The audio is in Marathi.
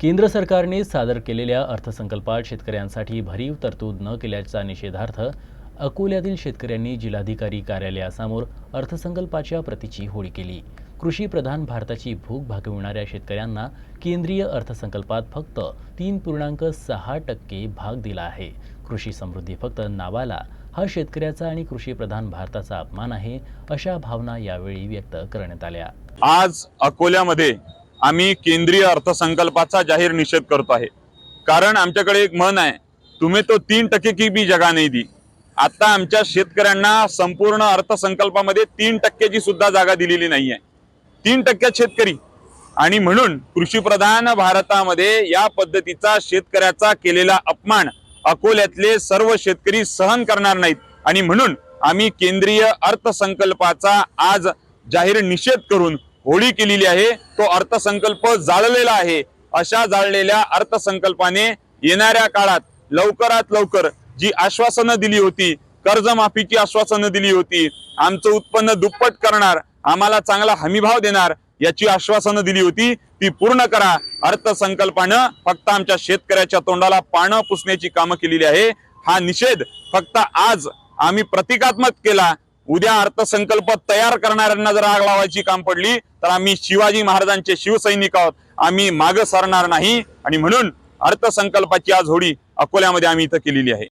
केंद्र सरकारने सादर केलेल्या अर्थसंकल्पात शेतकऱ्यांसाठी भरीव तरतूद न केल्याचा निषेधार्थ अकोल्यातील शेतकऱ्यांनी जिल्हाधिकारी कार्यालयासमोर अर्थसंकल्पाच्या प्रतीची होळी केली. कृषी प्रधान भारताची भूक भागविणाऱ्या शेतकऱ्यांना केंद्रीय अर्थसंकल्पात फक्त तीन पूर्णांक सहा टक्के भाग दिला आहे. कृषी समृद्धी फक्त नावाला हा शेतकऱ्याचा आणि कृषी प्रधान भारताचा अपमान आहे अशा भावना यावेळी व्यक्त करण्यात आल्या. आज अकोल्यामध्ये आम्ही केंद्रीय अर्थसंकल्पाचा जाहीर निषेध करतो आहे. कारण आमच्याकडे एक म्हण आहे तुम्ही तो तीन टक्के की बी जगा नाही दी. आता आमच्या शेतकऱ्यांना संपूर्ण अर्थसंकल्पामध्ये तीन टक्क्याची सुद्धा जागा दिलेली नाही आहे. तीन टक्क्यात शेतकरी. आणि म्हणून कृषीप्रधान भारतामध्ये या पद्धतीचा शेतकऱ्याचा केलेला अपमान अकोल्यातले सर्व शेतकरी सहन करणार नाहीत. आणि म्हणून आम्ही केंद्रीय अर्थसंकल्पाचा आज जाहीर निषेध करून होळी केलेली आहे. तो अर्थसंकल्प जाळलेला आहे. अशा जाळलेल्या अर्थसंकल्पाने येणाऱ्या काळात लवकरात लवकर जी आश्वासनं दिली होती कर्जमाफीची आश्वासनं दिली होती आमचं उत्पन्न दुप्पट करणार आम्हाला चांगला हमीभाव देणार याची आश्वासनं दिली होती ती पूर्ण करा. अर्थसंकल्पानं फक्त आमच्या शेतकऱ्याच्या तोंडाला पानं पुसण्याची कामं केलेली आहे. हा निषेध फक्त आज आम्ही प्रतिकात्मक केला. उद्या अर्थसंकल्प तयार करणाऱ्यांना जर आग लावायची काम पडली तर आम्ही शिवाजी महाराजांचे शिवसैनिक आहोत. आम्ही मागं सरणार नाही. आणि म्हणून अर्थसंकल्पाची आज होडी अकोल्यामध्ये आम्ही इथं केलेली आहे.